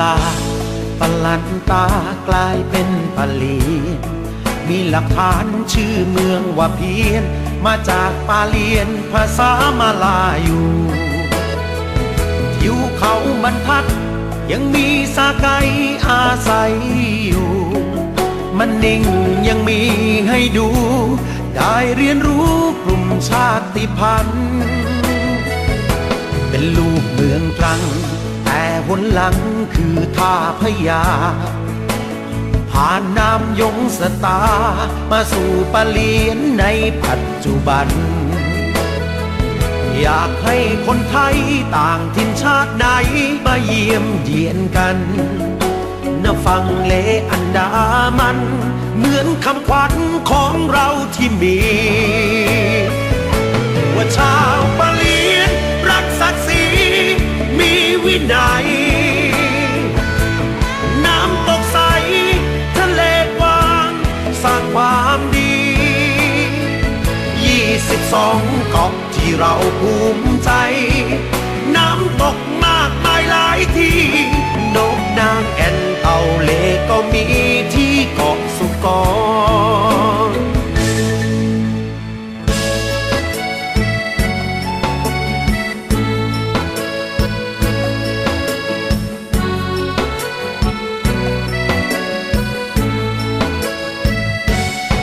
ปลันตากลายเป็นปะเลียนมีหลักฐานชื่อเมืองว่าเพียน มาจากปาเลียนภาษามาลายูทิวเขาบรรทัด ยังมีสาไกอาศัยอยู่ มันนิ่งยังมีให้ดู ได้เรียนรู้กลุ่มชาติพันธุ์ เป็นลูกเมืองตรัง หนหลังคือท่าพยา ผ่านน้ำยงสตา มาสู่ปะเลียนในปัจจุบัน อยากให้คนไทยต่างถิ่นชาติไหน มาเยี่ยมเยียนกันนะฟังเลอันดามัน เหมือนคำขวัญของเราที่มี ว่าชา 22เกาะที่เราภูมิใจ น้ำตกมากมายหลายที่นกนางแอ่นเต่าเลก็มีที่เกาะสุกร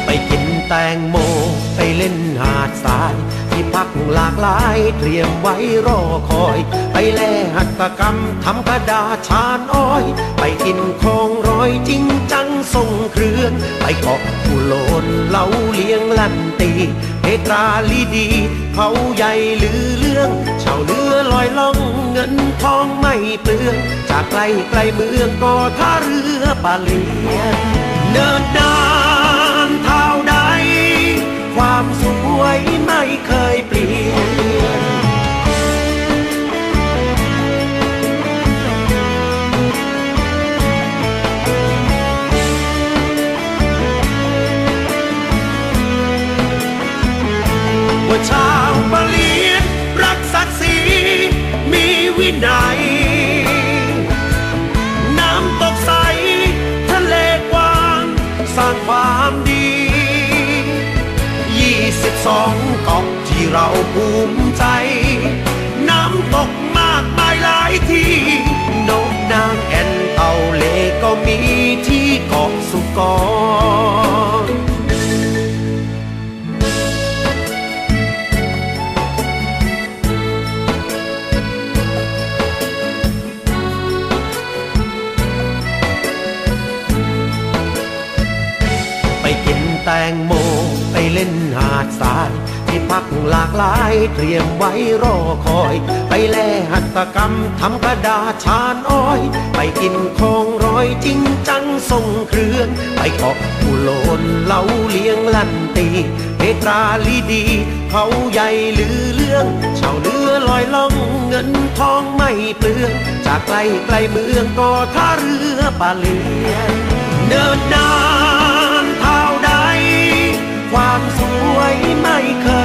ไปกินแตงโม เล่นหาดทราย ที่พักหลากหลายเตรียมไว้รอคอย ไปแลหัตถกรรมทำกระดาษชานอ้อย ไปกินของร้อยจริงจังทรงเครื่อง ไปเกาะผู้โลนเล่าเลี้ยงลันตีเพตราลีดีเขาใหญ่ลือเรื่องชาวเรือลอยล่องเงินทองไม่เปลืองจากไกลไกลเมืองก็ท่าเรือปาเลียนเนินนา ความสวยไม่เคยเปลี่ยนว่าชาวปะเลียนรักศักดิ์ศรีมีวินัย เราภูมิใจ น้ำตกมากมายหลายที่นกนางแอ่นเต่าเลก็มีที่เกาะสุกรไปกินแตงโมไปเล่นหาดทราย พักหลากหลายเตรียมไว้รอคอย ไปแล่หัตถกรรมทำกระดาษชานอ้อย ไปกินของร้อยจริงจังทรงเครื่อง ไปเกาะผู้โลนเล่าเลี้ยงลันตีเพตราลีดี เขาใหญ่ลือเรื่องชาวเรือลอยล่องเงินทองไม่เปลือง จากไกลไกลเมืองก็ท่าเรือปาเลียนเนินนานเท่าใดความสวยไม่เคย